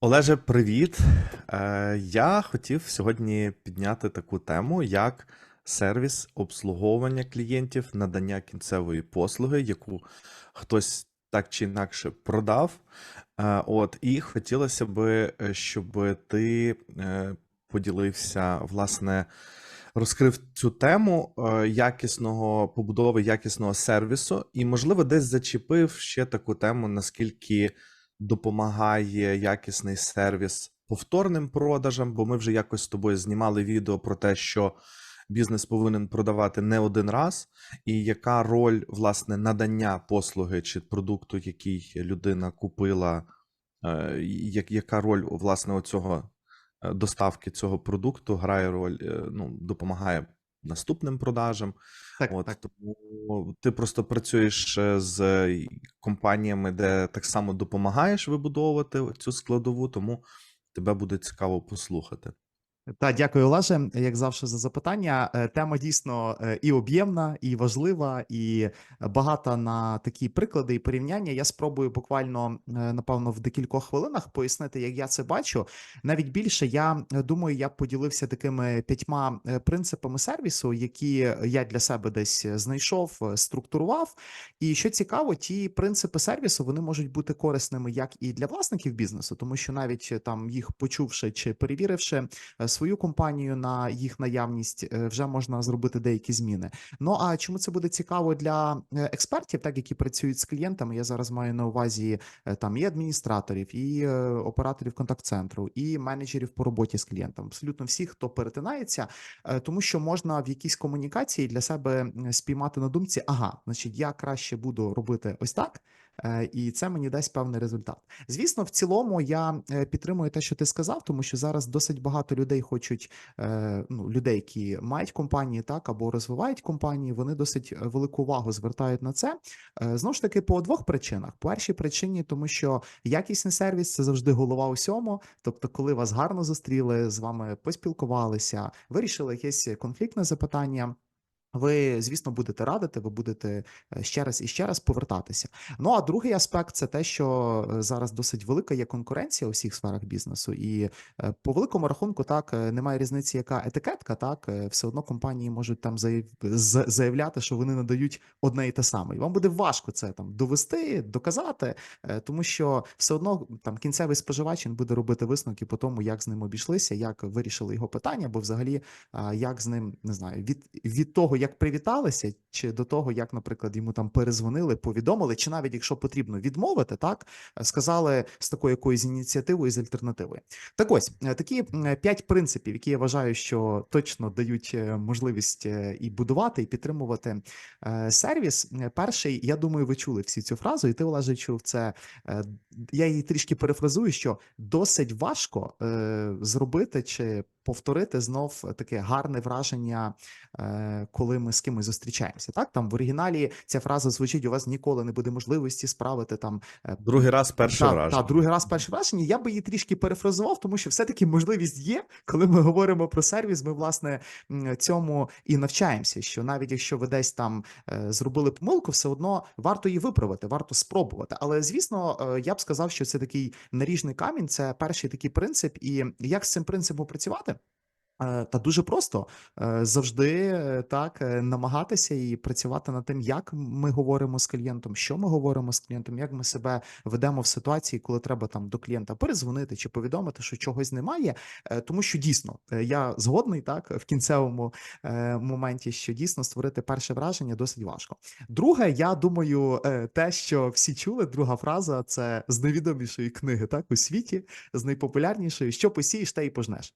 Олеже, привіт. Е, Я хотів сьогодні підняти таку тему, як сервіс обслуговування клієнтів, надання кінцевої послуги, яку хтось так чи інакше продав. Е, От, і хотілося би, е, щоб ти е, поділився, власне, розкрив цю тему е, якісного побудови якісного сервісу, і, можливо, десь зачепив ще таку тему, наскільки допомагає якісний сервіс повторним продажам, бо ми вже якось з тобою знімали відео про те, що бізнес повинен продавати не один раз, і яка роль власне надання послуги чи продукту, який людина купила, е, яка роль власне оцього е, доставки цього продукту грає роль, е, ну, допомагає наступним продажам. Так, От так. тому ти просто працюєш е, з компаніями, де так само допомагаєш вибудовувати цю складову, тому тебе буде цікаво послухати. Та дякую, Олеже, як завжди, за запитання. Е, Тема дійсно е, і об'ємна, і важлива, і багата на такі приклади і порівняння. Я спробую буквально е, напевно в декількох хвилинах пояснити, як я це бачу. Навіть більше я думаю, я поділився такими п'ятьма принципами сервісу, які я для себе десь знайшов, структурував. І що цікаво, ті принципи сервісу вони можуть бути корисними як і для власників бізнесу, тому що навіть там їх почувши чи перевіривши свою компанію на їх наявність, е, вже можна зробити деякі зміни. Ну а чому це буде цікаво для е, експертів, так які працюють з клієнтами? Я зараз маю на увазі е, там і адміністраторів, і операторів контакт-центру, і менеджерів по роботі з клієнтом. Абсолютно всіх, хто перетинається, тому що можна в якійсь комунікації для себе спіймати на думці, ага, значить, я краще буду робити ось так. Е, І це мені дасть певний результат. Звісно, в цілому я е, підтримую те, що ти сказав, тому що зараз досить багато людей хочуть е, ну, людей, які мають компанії, так або розвивають компанії, вони досить велику увагу звертають на це. Знову ж таки, по двох причинах: першій причині, тому що якісний сервіс це завжди голова усьому. Тобто, коли вас гарно зустріли, з вами поспілкувалися, вирішили якесь конфліктне запитання. Ви, звісно, будете радити, ви будете е, ще раз і ще раз повертатися. Ну а другий аспект це те, що е, зараз досить велика є конкуренція у всіх сферах бізнесу, і е, по великому рахунку, так немає різниці, яка етикетка, так все одно компанії можуть там заявляти, що вони надають одне і те саме. І вам буде важко це там довести, доказати, тому що все одно там кінцевий споживач він буде робити висновки по тому, як з ним обійшлися, як вирішили його питання, бо взагалі як з ним не знаю, від, від того, як привіталися, чи до того, як, наприклад, йому там перезвонили, повідомили, чи навіть якщо потрібно відмовити, так е, сказали з такою якоюсь ініціативою з альтернативою. Так ось е, такі п'ять принципів, які я вважаю, що точно дають е, можливість е, і будувати, і підтримувати е, сервіс. Е, Перший, я думаю, ви чули всі цю фразу, і ти Олеже, чув це. Е, Я її трішки перефразую, що досить важко е, зробити чи повторити знов таке гарне враження, е, коли ми з кимось зустрічаємося. Так там в оригіналі ця фраза звучить: у вас ніколи не буде можливості справити там е, Другий раз перше та, враження. та, другий раз перше враження. Я би її трішки перефразував, тому що все-таки можливість є, коли ми говоримо про сервіс. Ми власне цьому і навчаємося. Що навіть якщо ви десь там е, зробили помилку, все одно варто її виправити, варто спробувати. Але звісно, я б сказав, що це такий наріжний камінь, це перший такий принцип. І як з цим принципом працювати? Е, Та дуже просто Е, завжди е, так намагатися і працювати над тим, як ми говоримо з клієнтом, що ми говоримо з клієнтом, як ми себе ведемо в ситуації, коли треба там до клієнта перезвонити чи повідомити, що чогось немає. Тому що дійсно я згодний так в кінцевому моменті, що дійсно створити перше враження досить важко. Друге, я думаю, те, що всі чули, друга фраза це з найвідомішої книги, так у світі, з найпопулярнішої, що посієш, те і пожнеш.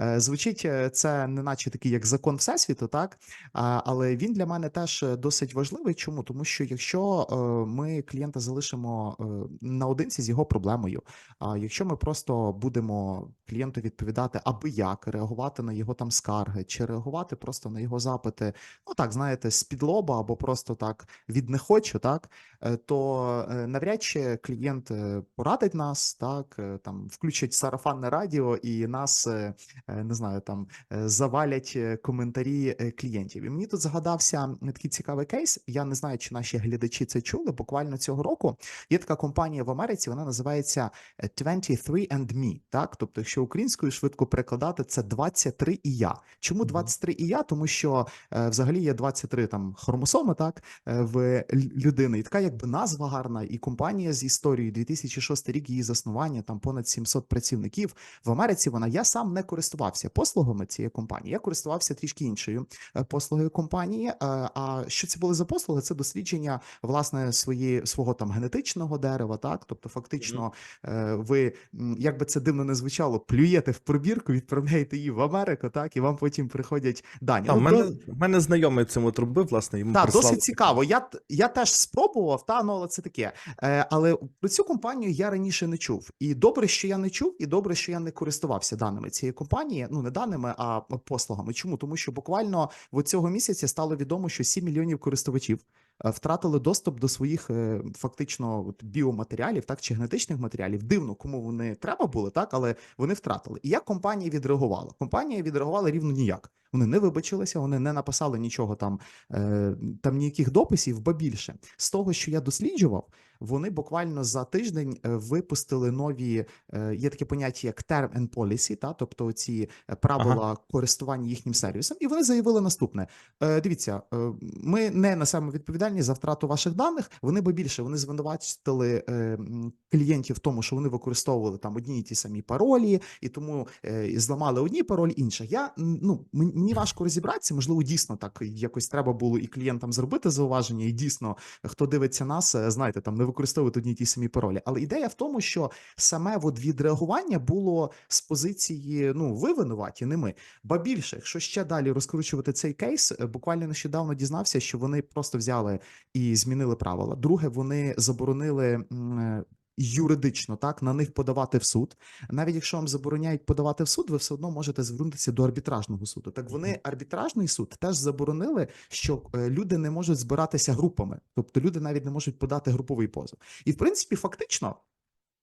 Е, Звучить е, це не наче такий як закон всесвіту, так але він для мене теж досить важливий. Чому? Тому що якщо е, ми клієнта залишимо наодинці з його проблемою, а якщо ми просто будемо клієнту відповідати аби як, реагувати на його там скарги, чи реагувати просто на його запити, ну так знаєте, з під лоба або просто так від не хочу, так то навряд чи клієнт порадить нас, так там включать сарафанне радіо і нас не знаю, там е, завалять е, коментарі е, клієнтів. І мені тут згадався е, такий цікавий кейс. Я не знаю, чи наші глядачі це чули. Буквально цього року є така компанія в Америці. Вона називається е, 23 and Me. Так, тобто, якщо українською швидко перекладати, це 23 і я. Чому Мгм. 23 і я? Тому що е, взагалі є 23 там хромосоми, так е, в людини, і така якби назва гарна, і компанія з історією 2006 рік її заснування, там понад 700 працівників в Америці. Вона я сам не користувався послугами цієї компанії. Я користувався трішки іншою е, послугою компанії. Е, А що це були за послуги? Це дослідження власне свої свого там генетичного дерева, так тобто, фактично, е, ви як би це дивно не звучало, плюєте в пробірку, відправляєте її в Америку, так і вам потім приходять дані. Та, Ну, мене, до- мене знайомий цим от робив, власне, йому так, прислали. досить цікаво. Я, я теж спробував, та ну але це таке. Але про цю компанію я раніше не чув. І добре, що я не чув, і добре, що я не користувався даними цієї компанії. Ну не даними, а послугами. Чому? Тому що буквально в цього місяця стало відомо, що 7 мільйонів користувачів е, втратили доступ до своїх е, фактично біоматеріалів, так чи генетичних матеріалів. Дивно, кому вони треба були, так але вони втратили. І як компанія відреагувала? Компанія відреагувала рівно ніяк. Вони не вибачилися, вони не написали нічого там, е, там ніяких дописів, ба більше з того, що я досліджував, вони буквально за тиждень е, випустили нові. е, Є таке поняття як term and policy, та тобто ці е, правила користування їхнім сервісом, і вони заявили наступне: дивіться, ми не несемо відповідальність за втрату ваших даних. Вони би більше вони звинуватили клієнтів в тому, що вони використовували там одні і ті самі паролі, і тому зламали одні паролі інших. Я ну мені важко розібратися. Можливо, дійсно так якось треба було і клієнтам зробити зауваження, і дійсно, хто дивиться нас, знаєте, там не використовують одні ті самі паролі. Але ідея в тому, що саме от відреагування було з позиції: ну, ви винуваті, не ми. Ба більше, якщо ще далі розкручувати цей кейс, е, буквально нещодавно дізнався, що вони просто взяли і змінили правила. Друге, вони заборонили. Юридично так на них подавати в суд, навіть якщо вам забороняють подавати в суд, ви все одно можете звернутися до арбітражного суду. Так вони арбітражний суд теж заборонили, що е, люди не можуть збиратися групами, тобто люди навіть не можуть подати груповий позов. І в принципі, фактично,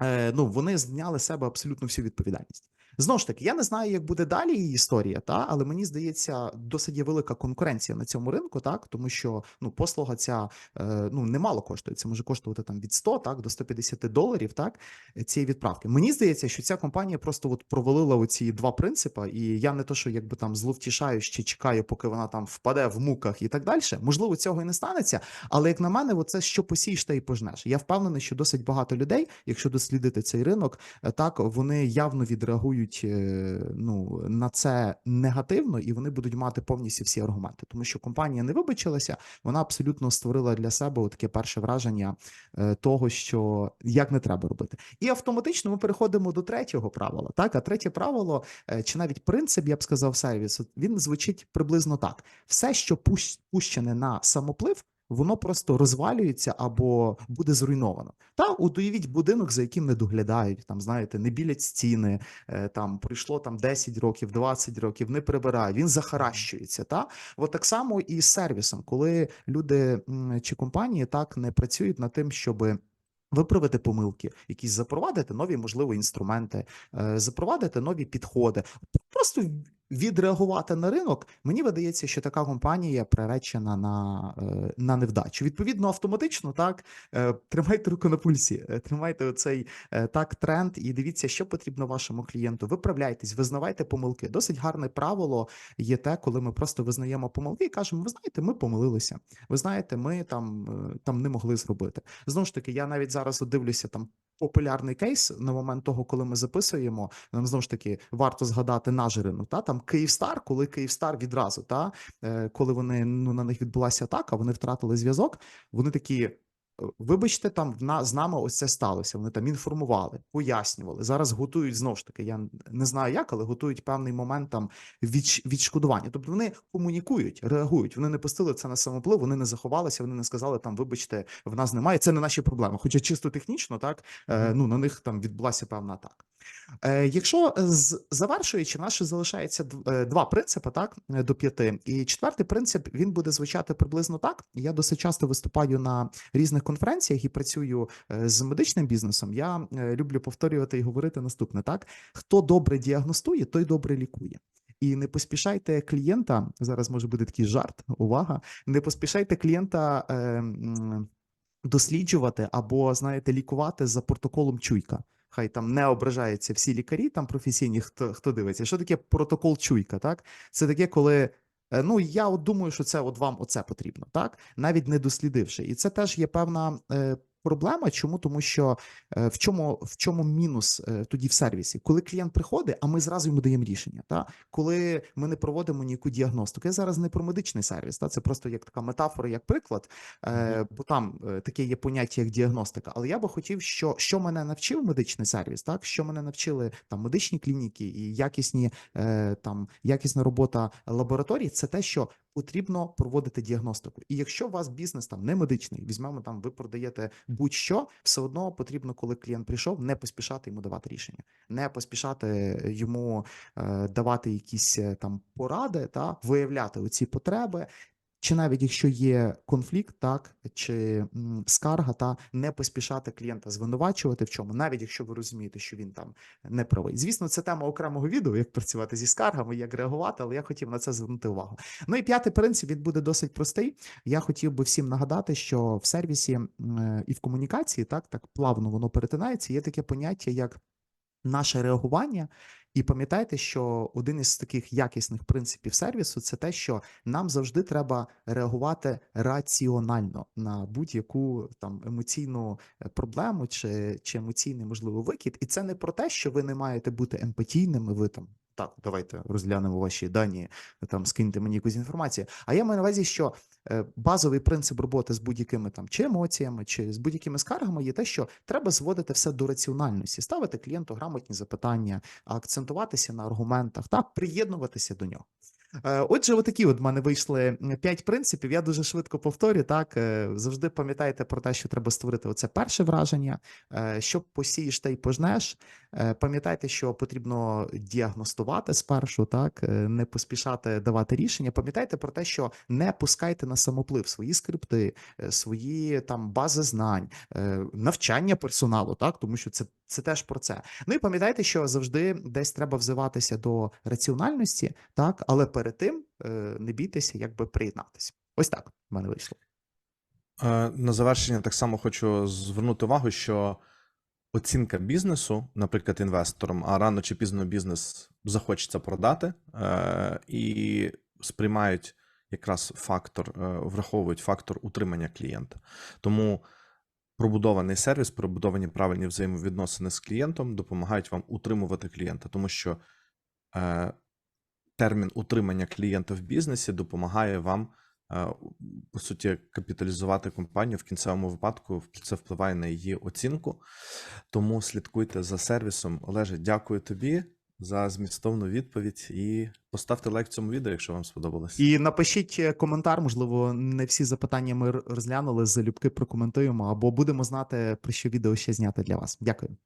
е, ну вони зняли з себе абсолютно всю відповідальність. Знову ж таки, я не знаю, як буде далі її історія, та але мені здається, досить є велика конкуренція на цьому ринку, так тому що ну послуга ця е, ну немало коштує. Це може коштувати там від 100 так до 150 доларів, так цієї відправки. Мені здається, що ця компанія просто от провалила оці два принципи, і я не то, що якби там зловтішаю, ще чекаю, поки вона там впаде в муках і так далі. Можливо, цього і не станеться. Але як на мене, оце що посієш, та й пожнеш. Я впевнений, що досить багато людей, якщо дослідити цей ринок, е, так вони явно відреагують е, ну на це негативно, і вони будуть мати повністю всі аргументи, тому що компанія не вибачилася, вона абсолютно створила для себе таке перше враження е, того, що як не треба робити, і автоматично ми переходимо до третього правила. Так, а третє правило, е, чи навіть принцип, я б сказав, сервісу, він звучить приблизно так: все, що пущене на самоплив. Воно просто розвалюється або буде зруйновано. Та уявіть будинок, за яким не доглядають, там знаєте, не білять стіни, е, там пройшло там 10 років, 20 років, не прибирають, він захаращується. Та от так само і з сервісом, коли люди чи компанії так не працюють над тим, щоби. Виправити помилки, якісь запровадити нові, можливо, інструменти, е, запровадити нові підходи, просто відреагувати на ринок. Мені видається, що така компанія приречена на, е, на невдачу. Відповідно, автоматично так е, тримайте руку на пульсі, е, тримайте оцей е, так тренд і дивіться, що потрібно вашому клієнту. Виправляйтесь, визнавайте помилки. Досить гарне правило є те, коли ми просто визнаємо помилки і кажемо: ви знаєте, ми помилилися. Ви знаєте, ми там, там не могли зробити. Знову ж таки, я навіть зараз дивлюся там. Популярний кейс на момент того, коли ми записуємо, нам знову ж таки варто згадати нажерину. Та там Київстар, коли Київстар відразу, та е, коли вони ну на них відбулася атака, вони втратили зв'язок. Вони такі. «Е, Вибачте, там в на з нами ось це сталося. Вони там інформували, пояснювали. Зараз готують знову ж таки. Я не знаю як, але готують певний момент там відш- відшкодування. Тобто вони комунікують, реагують. Вони не пустили це на самоплив, вони не заховалися, вони не сказали там, вибачте, в нас немає. Це не наші проблеми. Хоча чисто технічно, так е, ну на них там відбулася певна атака. Е, Якщо е, завершуючи, нас залишається е, два принципи, так до п'яти. І четвертий принцип він буде звучати приблизно так. Я досить часто виступаю на різних конференціях і працюю з медичним бізнесом. Я люблю повторювати і говорити наступне: так хто добре діагностує, той добре лікує. І не поспішайте клієнта. Зараз може буде такий жарт. Увага! Не поспішайте клієнта. Е, досліджувати або, знаєте, лікувати за протоколом чуйка. Хай там не ображаються всі лікарі, там професійні, хто хто дивиться. Що таке протокол чуйка? Так, це таке, коли е, ну я от думаю, що це от вам оце потрібно, так навіть не дослідивши, і це теж є певна. Проблема, чому тому, що е, в чому в чому мінус е, тоді в сервісі, коли клієнт приходить, а ми зразу йому даємо рішення. Та коли ми не проводимо ніяку діагностику. Я зараз не про медичний сервіс, та це просто як така метафора, як приклад. Е, бо там таке є поняття як діагностика. Але я би хотів, що що мене навчив медичний сервіс, так що мене навчили там медичні клініки і якісні там якісна робота лабораторій, це те, що потрібно проводити діагностику. І якщо у вас бізнес там не медичний, візьмемо там, ви продаєте будь-що, все одно потрібно, коли клієнт прийшов, не поспішати йому давати рішення, не поспішати йому е, давати якісь е, там поради, та виявляти оці потреби. Чи навіть якщо є конфлікт, так чи скарга, та не поспішати клієнта звинувачувати в чому, навіть якщо ви розумієте, що він там не правий. Звісно, це тема окремого відео, як працювати зі скаргами, як реагувати, але я хотів на це звернути увагу. Ну і п'ятий принцип він буде досить простий. Я хотів би всім нагадати, що в сервісі і в комунікації так так плавно воно перетинається. Є таке поняття, як наше реагування. І пам'ятайте, що один із таких якісних принципів сервісу це те, що нам завжди треба реагувати раціонально на будь-яку там емоційну е, проблему чи, чи емоційний можливо викид. І це не про те, що ви не маєте бути емпатійними. Ви там так, давайте розглянемо ваші дані, там скиньте мені якусь інформацію. А я маю на увазі, що е, базовий принцип роботи з будь-якими там чи емоціями, чи з будь-якими скаргами є те, що треба зводити все до раціональності, ставити клієнту грамотні запитання, акцентуватися на аргументах та приєднуватися до нього. Е, Отже, отакі от в мене вийшли п'ять принципів. Я дуже швидко повторю. Так е, завжди пам'ятайте про те, що треба створити оце перше враження. Е, Що посієш, те й пожнеш. Пам'ятайте, що потрібно діагностувати спершу, так не поспішати давати рішення. Пам'ятайте про те, що не пускайте на самоплив свої скрипти, свої там бази знань, навчання персоналу, так тому що це, це теж про це. Ну і пам'ятайте, що завжди десь треба взиватися до раціональності, так, але перед тим е, не бійтеся, якби приєднатися. Ось так в мене вийшло. Е, На завершення так само хочу звернути увагу, що оцінка бізнесу, наприклад, інвесторам, а рано чи пізно бізнес захочеться продати е, і сприймають якраз фактор, враховують фактор утримання клієнта. Тому пробудований сервіс, пробудовані правильні взаємовідносини з клієнтом допомагають вам утримувати клієнта, тому що е, термін утримання клієнта в бізнесі допомагає вам е, по суті капіталізувати компанію в кінцевому випадку. Це впливає на її оцінку. Тому слідкуйте за сервісом. Олеже, дякую тобі за змістовну відповідь і поставте лайк цьому відео, якщо вам сподобалось. І напишіть е, коментар, можливо, не всі запитання ми розглянули, залюбки прокоментуємо, або будемо знати, про що відео ще зняти для вас. Дякую.